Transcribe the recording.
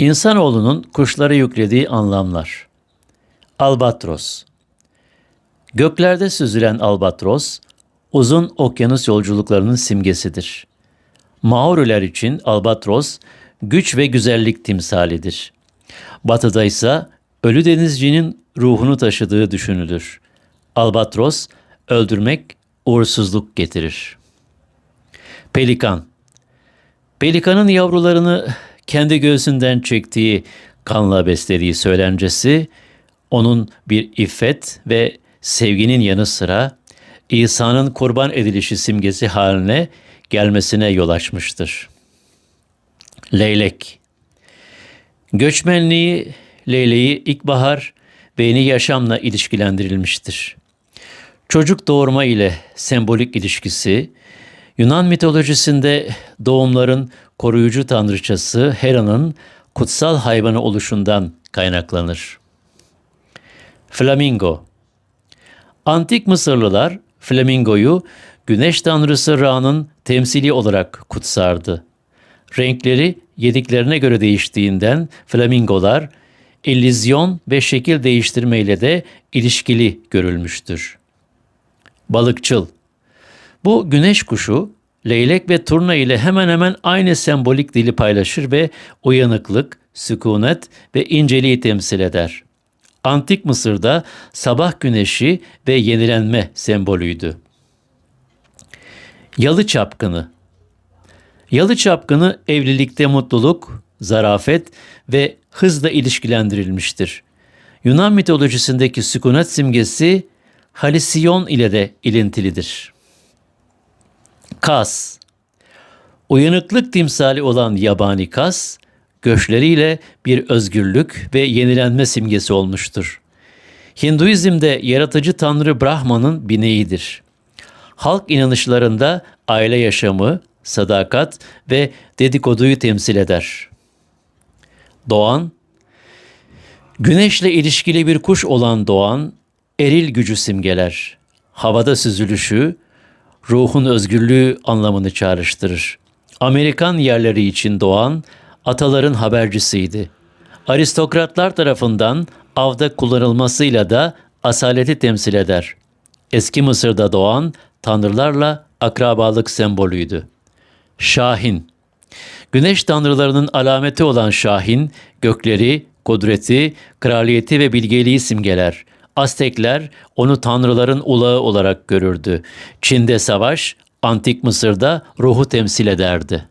İnsanoğlunun kuşlara yüklediği anlamlar. Albatros. Göklerde süzülen albatros, uzun okyanus yolculuklarının simgesidir. Maoriler için albatros, güç ve güzellik timsalidir. Batıda ise ölü denizcinin ruhunu taşıdığı düşünülür. Albatros, öldürmek uğursuzluk getirir. Pelikan Pelikanın yavrularını kendi göğsünden çektiği, kanla beslediği söylencesi, onun bir iffet ve sevginin yanı sıra İsa'nın kurban edilişi simgesi haline gelmesine yol açmıştır. Leylek Göçmenliği, leyleği ilkbahar ve yeni yaşamla ilişkilendirilmiştir. Çocuk doğurma ile sembolik ilişkisi, Yunan mitolojisinde doğumların koruyucu tanrıçası Hera'nın kutsal hayvanı oluşundan kaynaklanır. Flamingo Antik Mısırlılar flamingoyu güneş tanrısı Ra'nın temsili olarak kutsardı. Renkleri yediklerine göre değiştiğinden flamingolar illüzyon ve şekil değiştirmeyle de ilişkili görülmüştür. Balıkçıl Bu güneş kuşu leylek ve turna ile hemen hemen aynı sembolik dili paylaşır ve uyanıklık, sükunet ve inceliği temsil eder. Antik Mısır'da sabah güneşi ve yenilenme sembolüydü. Yalı çapkını Yalı çapkını evlilikte mutluluk, zarafet ve hızla ilişkilendirilmiştir. Yunan mitolojisindeki sükunet simgesi Halisiyon ile de ilintilidir. Kas Uyanıklık timsali olan yabani kas, göçleriyle bir özgürlük ve yenilenme simgesi olmuştur. Hinduizm'de yaratıcı tanrı Brahman'ın bineğidir. Halk inanışlarında aile yaşamı, sadakat ve dedikoduyu temsil eder. Doğan, güneşle ilişkili bir kuş olan doğan, eril gücü simgeler. Havada süzülüşü, ruhun özgürlüğü anlamını çağrıştırır. Amerikan yerleri için doğan, ataların habercisiydi. Aristokratlar tarafından avda kullanılmasıyla da asaleti temsil eder. Eski Mısır'da doğan tanrılarla akrabalık sembolüydü. Şahin Güneş tanrılarının alameti olan Şahin, gökleri, kudreti, kraliyeti ve bilgeliği simgeler. Aztekler onu tanrıların ulağı olarak görürdü. Çin'de savaş, Antik Mısır'da ruhu temsil ederdi.